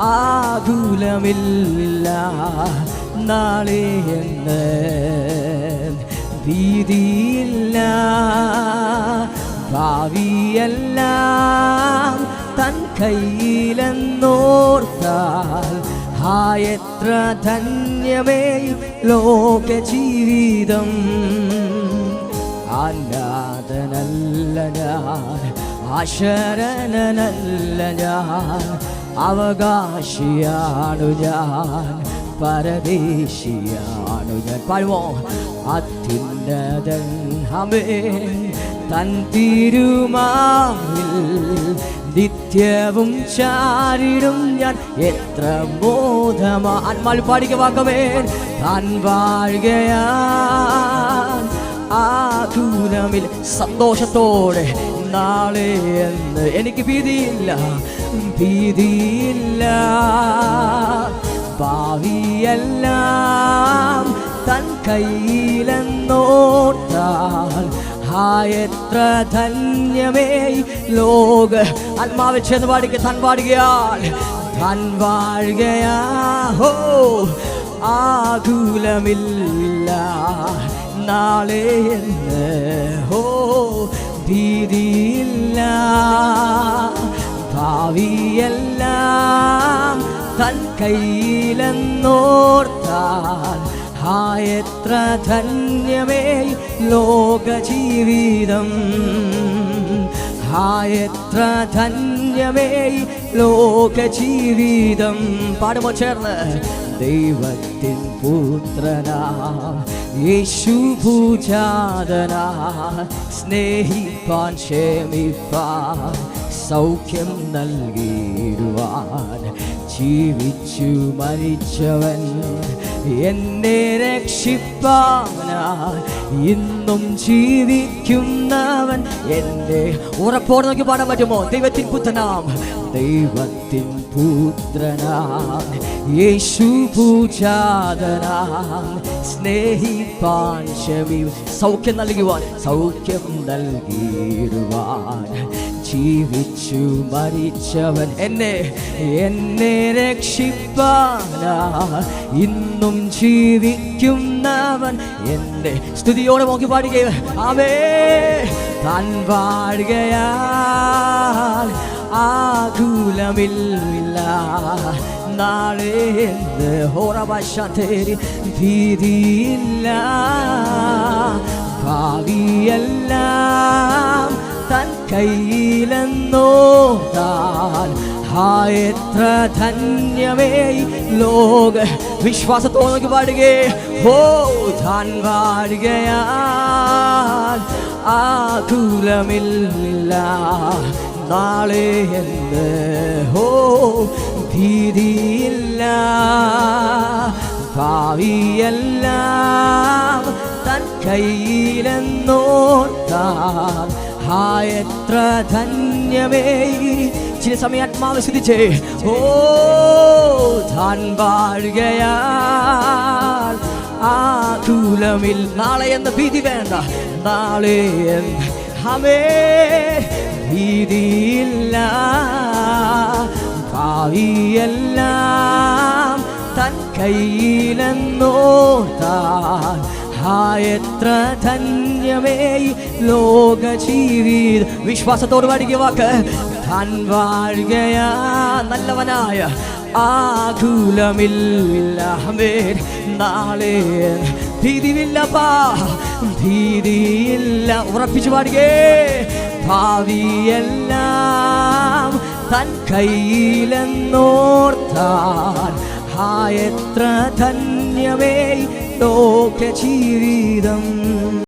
ആകുലമില്ല നാളെ എന്ന്. ഭീതിയില്ല ഭാവിയെല്ലാം തൻ കയ്യിലെന്നോർത്താൽ ഹായത്ര ധന്യമേ ലോക ജീവിതം അശരണനല്ല ഞാൻ അവകാശിയാണു ഞാൻ പരദേശിയാണു ഞാൻ. പാഴുമോ അത്യുന്നതൻ ഹമേ തൻ തിരുമാവിൽ നിത്യവും ചാരിടും ഞാൻ. എത്ര ബോധമാ. ആത്മാവിൽ പാടിക വാക്കമേ താൻ വാഴുകയാൻ ആകുലമിൽ സന്തോഷത്തോടെ നാളെ എന്ന് എനിക്ക് ഭീതിയില്ല ഭീതിയില്ല. ഭാവിയെല്ലാം തൻ കയ്യിലെന്നോട്ടാൽ എത്ര ധന്യമേ ലോക. ആത്മാവ് ചെന്ന് പാടിക്ക തൻ പാടുകയാൽ തൻ വാഴുകയാ. ഹോ ആകുലമില്ല നാളെ എന്ന്? ഹോ ഭീതിയില്ല. ഭാവിയെല്ലാം. തൻ കയ്യിലെന്നോർത്താൽ ഹായത്ര ധന്യമേ ലോകജീവിതം. ജീവിതം ഹാ എത്ര ധന്യമേ ലോക ജീവിതം പാടുമോ ചേർന്ന്. ദൈവത്തിൻ പുത്രനാ യേശു പൂജാതനാ സ്നേഹിപ്പാൻ ക്ഷമിപ്പാൻ സൗഖ്യം നൽകിയിടുവാൻ ജീവിച്ചു മരിച്ചവൻ എന്നെ രക്ഷിപ്പാനായി ഇന്നും ജീവിക്കുന്നവൻ എന്റെ ഉറപ്പോടെ നോക്കി പാടാൻ പറ്റുമോ? ദൈവത്തിൻ പുത്രനാം. ദൈവത്തിൻ പുത്രനാം. യേശു പൂജാതനാം. സ്നേഹിപ്പാൻ ക്ഷമി സൗഖ്യം നൽകുവാൻ. സൗഖ്യം നൽകിടുവാൻ ജീവിച്ചു മരിച്ചവൻ എന്നെ എന്നെ രക്ഷിപ്പാനാ. ഇന്നും ജീവിക്കുന്നവൻ എന്റെ സ്തുതിയോടെ നോക്കി പാടുക അവേ താൻ പാടുകയാൽ ആകുലമില്ല. നാളെ എന്ന് ഹോറഭാഷേരി ഭീതിയില്ല. ഭാവിയെല്ലാം തൻ കയ്യിലെന്നോതാൽ ഹാ എത്ര ധന്യമേ ലോക. വിശ്വാസത്തോടെ നോക്കി പാടുകേ. ഹോ താൻ പാടുകയാൽ നാളെ എന്ന് ഹോ ഭീതിയില്ല. ഭാവിയല്ല. കയ്യിലെന്നോർത്താൽ എത്ര ധന്യമേ. ചില സമയം ആത്മാവ് ശ്രദ്ധിച്ചേ ഓ താൻ വാഴുകയാൽ ആകുലമിൽ നാളെ എന്ന ഭീതി വേണ്ട. നാളെ ഹമേ ഭീതിയില്ല. ഭാവിയെല്ലാം തൻ കയ്യിലെന്നോർത്താൽ ഹാ എത്ര ധന്യമേ ലോക ജീവിത വിശ്വാസത്തോട് പാടിക്കുക വാക്ക്. താൻ വാഴുകയാ നല്ലവനായ ആകുലമില്ല. നാളെ ഭീതിയില്ലപ്പാ ഭീതിയില്ല. ഉറപ്പിച്ചു പാടുകേ ഭാവിയെല്ലാം തൻ കയ്യിലെന്നോർത്താൻ. ഹാ എത്ര ധന്യമേ ലോക ജീവിതം